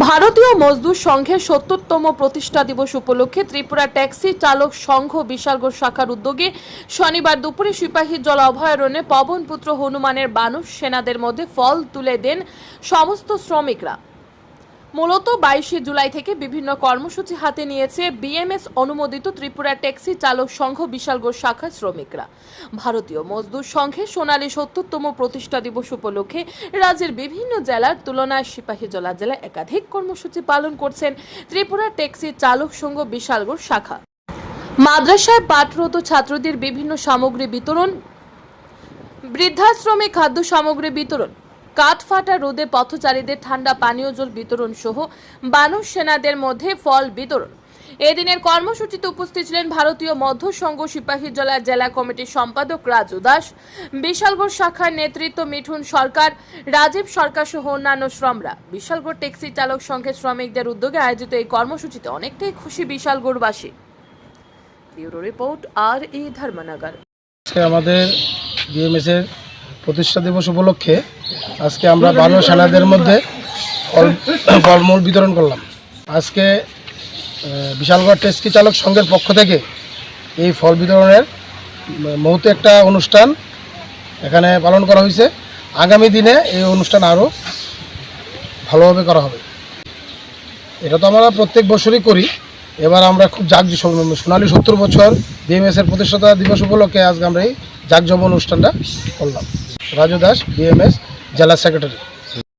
ভারতীয় মজদুর সংঘের সত্তরতম প্রতিষ্ঠা দিবস উপলক্ষে ত্রিপুরা ট্যাক্সি চালক সংঘ বিশালগড় শাখার উদ্যোগে শনিবার দুপুরে সিপাহী জল অভয়ারণ্যে পবনপুত্র হনুমানের বানর সেনাদের মধ্যে ফল তুলে দেন সমস্ত শ্রমিকরা। মূলত বাইশে জুলাই থেকে বিভিন্ন কর্মসূচি হাতে নিয়েছে বিএমএস অনুমোদিত ত্রিপুরা ট্যাক্সি চালক সংঘ বিশালগড় শাখার শ্রমিকরা। ভারতীয় মজদুর সংঘের সোনালী সত্তরতম প্রতিষ্ঠা দিবস উপলক্ষে রাজ্যের বিভিন্ন জেলার তুলনায় সিপাহীজলা জেলায় একাধিক কর্মসূচি পালন করছেন ত্রিপুরা ট্যাক্সি চালক সংঘ বিশালগড় শাখা। মাদ্রাসায় পাঠরত ছাত্রদের বিভিন্ন সামগ্রী বিতরণ, বৃদ্ধাশ্রমে খাদ্য সামগ্রী বিতরণ কাঠফাটা রোদে পথচারীদের ঠান্ডা পানীয় জল বিতরণ সহ বানর সেনাদের মধ্যে ফল বিতরণ। এদিনের কর্মসূচিতে উপস্থিত ছিলেন ভারতীয় মধ্য সংঘ সিপাহীজলা জেলা কমিটির সম্পাদক রাজু দাস, বিশালগড় শাখার নেতৃত্ব মিঠুন সরকার, রাজীব সরকার সহ অন্যান্য শ্রমরা। বিশালগড় ট্যাক্সি চালক সংঘের শ্রমিকদের উদ্যোগে আয়োজিত এই কর্মসূচিতে অনেকটাই খুশি বিশালগড়বাসী। ব্যুরো রিপোর্ট, আর ই ধর্মনগর। আমাদের বিএমএসের প্রতিষ্ঠা দিবস উপলক্ষে আজকে আমরা বানর সেনাদের মধ্যে ফল ফলমূল বিতরণ করলাম। আজকে বিশালগড় টেস্কি চালক সংঘের পক্ষ থেকে এই ফল বিতরণের মহতে একটা অনুষ্ঠান এখানে পালন করা হয়েছে। আগামী দিনে এই অনুষ্ঠান আরও ভালোভাবে করা হবে। এটা তো আমরা প্রত্যেক বছরই করি। এবার আমরা খুব জাগ সোনালী সত্তর বছর বিএমএস এর প্রতিষ্ঠাতা দিবস উপলক্ষে আজকে আমরা এই জাকজম অনুষ্ঠানটা করলাম। রাজু দাস বিএমএস জেলা সেক্রেটারি।